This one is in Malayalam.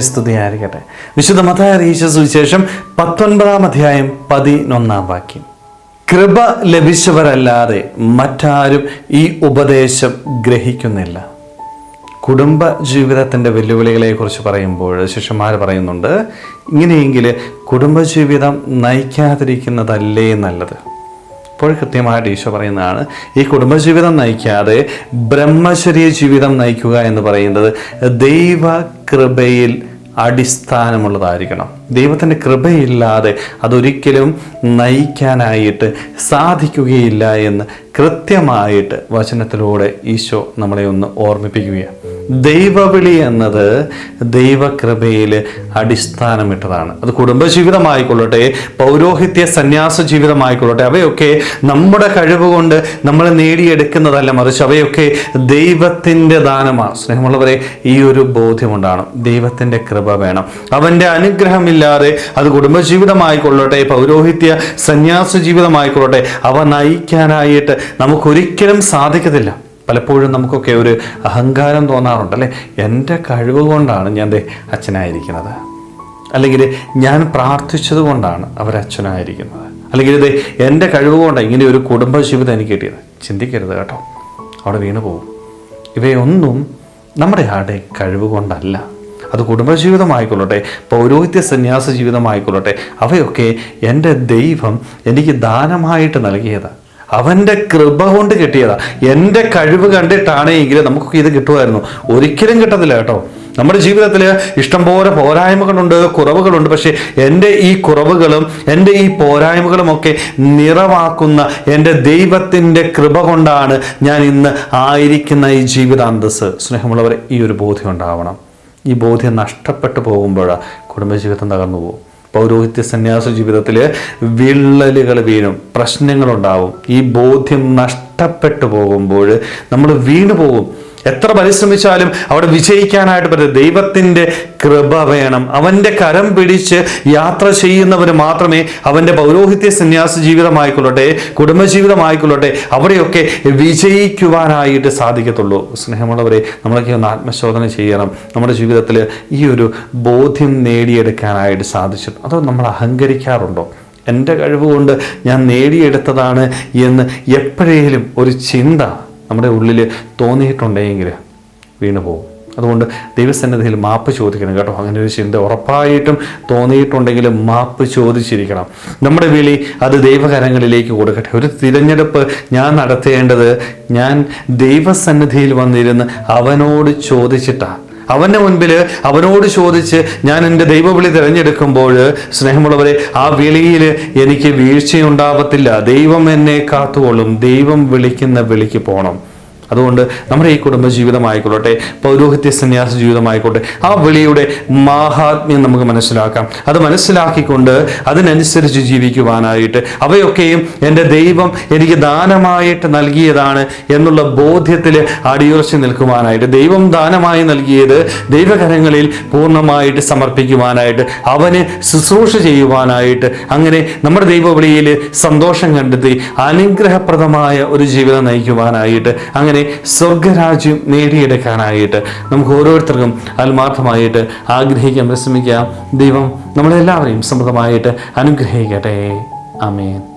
സ്തുതിയായിരിക്കട്ടെ. വിശുദ്ധ മതായ അറിയിച്ച സുവിശേഷം പത്തൊൻപതാം അധ്യായം പതിനൊന്നാം വാക്യം. കൃപ ലഭിച്ചവരല്ലാതെ മറ്റാരും ഈ ഉപദേശം ഗ്രഹിക്കുന്നില്ല. കുടുംബ ജീവിതത്തിന്റെ വെല്ലുവിളികളെക്കുറിച്ച് പറയുമ്പോൾ ശിഷ്യന്മാർ പറയുന്നുണ്ട് ഇങ്ങനെയെങ്കിൽ കുടുംബജീവിതം നയിക്കാതിരിക്കുന്നതല്ലേ നല്ലത്? ഇപ്പോൾ കൃത്യമായിട്ട് ഈശോ പറയുന്നതാണ് ഈ കുടുംബജീവിതം നയിക്കാതെ ബ്രഹ്മചര്യ ജീവിതം നയിക്കുക എന്ന് പറയുന്നത് ദൈവ കൃപയിൽ അടിസ്ഥാനമുള്ളതായിരിക്കണം. ദൈവത്തിന്റെ കൃപയില്ലാതെ അതൊരിക്കലും നയിക്കാനായിട്ട് സാധിക്കുകയില്ല എന്ന് കൃത്യമായിട്ട് വചനത്തിലൂടെ ഈശോ നമ്മളെ ഒന്ന് ഓർമ്മിപ്പിക്കുകയാണ്. ദൈവവിളി എന്നത് ദൈവകൃപയിൽ അടിസ്ഥാനമിട്ടതാണ്. അത് കുടുംബജീവിതമായിക്കൊള്ളട്ടെ പൗരോഹിത്യ സന്യാസ ജീവിതമായിക്കൊള്ളട്ടെ അവയൊക്കെ നമ്മുടെ കഴിവ് കൊണ്ട് നമ്മൾ നേടിയെടുക്കുന്നതല്ല മറിച്ച് അവയൊക്കെ ദൈവത്തിന്റെ ദാനമാണ്. സ്നേഹമുള്ളവരെ ഈ ഒരു ബോധ്യമുണ്ടാണ് ദൈവത്തിന്റെ കൃപ വേണം. അവന്റെ അനുഗ്രഹമില്ലാതെ അത് കുടുംബജീവിതമായിക്കൊള്ളട്ടെ പൗരോഹിത്യ സന്യാസ ജീവിതമായിക്കൊള്ളട്ടെ അവ നയിക്കാനായിട്ട് നമുക്കൊരിക്കലും സാധിക്കത്തില്ല. പലപ്പോഴും നമുക്കൊക്കെ ഒരു അഹങ്കാരം തോന്നാറുണ്ട് അല്ലേ? എന്റെ കഴിവ് കൊണ്ടാണ് ഞാൻ അച്ഛനായിരിക്കുന്നത്. അല്ലെങ്കിൽ ഞാൻ പ്രാർത്ഥിച്ചത് കൊണ്ടാണ് അവരച്ഛനായിരിക്കുന്നത് അല്ലെങ്കിൽ ഇത് എന്റെ കഴിവ് കൊണ്ടാണ് ഇങ്ങനെ ഒരു കുടുംബ ജീവിതം എനിക്ക് കിട്ടിയത്. ചിന്തിക്കരുത് കേട്ടോ. അവിടെ വീണു പോകും ഇവയൊന്നും നമ്മുടെ ആടെ കഴിവ് കൊണ്ടല്ല അത് കുടുംബജീവിതമായിക്കൊള്ളട്ടെ പൗരോഹിത്യ സന്യാസ ജീവിതമായിക്കൊള്ളട്ടെ അവയൊക്കെ എന്റെ ദൈവം എനിക്ക് ദാനമായിട്ട് നൽകിയതാണ് അവന്റെ കൃപ കൊണ്ട് കിട്ടിയതാ. എന്റെ കഴിവ് കണ്ടിട്ടാണെങ്കിൽ നമുക്ക് ഇത് കിട്ടുമായിരുന്നു. ഒരിക്കലും കിട്ടത്തില്ല കേട്ടോ. നമ്മുടെ ജീവിതത്തിൽ ഇഷ്ടംപോലെ പോരായ്മകളുണ്ട് കുറവുകളുണ്ട്. പക്ഷേ എന്റെ ഈ കുറവുകളും എന്റെ ഈ പോരായ്മകളും ഒക്കെ നിറവാക്കുന്ന എന്റെ ദൈവത്തിന്റെ കൃപ കൊണ്ടാണ് ഞാൻ ഇന്ന് ആയിരിക്കുന്ന ഈ ജീവിതാന്തസ് സ്നേഹമുള്ളവരെ ഈ ഒരു ബോധ്യം ഉണ്ടാവണം. ഈ ബോധ്യം നഷ്ടപ്പെട്ടു പോകുമ്പോഴാണ് കുടുംബജീവിതം തകർന്നു പോകും. പൗരോഹിത്യ സന്യാസ ജീവിതത്തിൽ വിള്ളലുകൾ വീഴും പ്രശ്നങ്ങളുണ്ടാവും. ഈ ബോധ്യം നഷ്ടപ്പെട്ടു പോകുമ്പോൾ നമ്മൾ വീണു പോകും എത്ര പരിശ്രമിച്ചാലും അവിടെ വിജയിക്കാനായിട്ട് പറ്റും ദൈവത്തിന്റെ കൃപ വേണം. അവന്റെ കരം പിടിച്ച് യാത്ര ചെയ്യുന്നവർ മാത്രമേ അവന്റെ പൗരോഹിത്യ സന്യാസ ജീവിതമായിക്കൊള്ളട്ടെ കുടുംബജീവിതമായിക്കൊള്ളട്ടെ അവിടെയൊക്കെ വിജയിക്കുവാനായിട്ട് സാധിക്കത്തുള്ളൂ. സ്നേഹമുള്ളവരെ നമ്മളൊക്കെ ഒന്ന് ആത്മശോധന ചെയ്യണം. നമ്മുടെ ജീവിതത്തിൽ ഈ ഒരു ബോധ്യം നേടിയെടുക്കാനായിട്ട് സാധിച്ചു അതോ നമ്മൾ അഹങ്കരിക്കാറുണ്ടോ? എന്റെ കഴിവുകൊണ്ട് ഞാൻ നേടിയെടുത്തതാണ് എന്ന് എപ്പോഴേലും ഒരു ചിന്ത നമ്മുടെ ഉള്ളിൽ തോന്നിയിട്ടുണ്ടെങ്കിൽ വീണു പോകും. അതുകൊണ്ട് ദൈവസന്നിധിയിൽ മാപ്പ് ചോദിക്കണം കേട്ടോ. അങ്ങനെ ഒരു ചിന്ത ഉറപ്പായിട്ടും തോന്നിയിട്ടുണ്ടെങ്കിൽ മാപ്പ് ചോദിച്ചിരിക്കണം. നമ്മുടെ വിളി അത് ദൈവകരങ്ങളിലേക്ക് കൊടുക്കട്ടെ. ഒരു തിരഞ്ഞെടുപ്പ് ഞാൻ നടത്തേണ്ടത് ഞാൻ ദൈവസന്നിധിയിൽ വന്നിരുന്ന് അവനോട് ചോദിച്ചിട്ടാണ് അവന്റെ മുൻപിൽ അവനോട് ചോദിച്ച് ഞാൻ എന്റെ ദൈവവിളി തിരഞ്ഞെടുക്കുമ്പോൾ സ്നേഹമുള്ളവരെ ആ വിളിയിൽ എനിക്ക് വീഴ്ചയുണ്ടാവത്തില്ല. ദൈവം എന്നെ കാത്തുകൊള്ളും. ദൈവം വിളിക്കുന്ന വിളിക്ക് പോകണം അതുകൊണ്ട് നമ്മുടെ ഈ കുടുംബ ജീവിതമായിക്കൊള്ളട്ടെ പൗരോഹിത്യ സന്യാസ ജീവിതമായിക്കോട്ടെ ആ വിളിയുടെ മാഹാത്മ്യം നമുക്ക് മനസ്സിലാക്കാം. അത് മനസ്സിലാക്കിക്കൊണ്ട് അതിനനുസരിച്ച് ജീവിക്കുവാനായിട്ട് അവയൊക്കെയും എന്റെ ദൈവം എനിക്ക് ദാനമായിട്ട് നൽകിയതാണ് എന്നുള്ള ബോധ്യത്തിൽ അടിയുറച്ച് നിൽക്കുവാനായിട്ട് ദൈവം ദാനമായി നൽകിയത് ദൈവകരങ്ങളിൽ പൂർണമായിട്ട് സമർപ്പിക്കുവാനായിട്ട് അവന് ശുശ്രൂഷ ചെയ്യുവാനായിട്ട് അങ്ങനെ നമ്മുടെ ദൈവവിളിയിൽ സന്തോഷം കണ്ടെത്തി അനുഗ്രഹപ്രദമായ ഒരു ജീവിതം നയിക്കുവാനായിട്ട് അങ്ങനെ സ്വർഗരാജ്യം നേടിയെടുക്കാനായിട്ട് നമുക്ക് ഓരോരുത്തർക്കും ആത്മാർത്ഥമായിട്ട് ആഗ്രഹിക്കാൻ പരിശ്രമിക്കാം ദൈവം നമ്മളെല്ലാവരെയും സമൃദ്ധമായിട്ട് അനുഗ്രഹിക്കട്ടെ. ആമേൻ.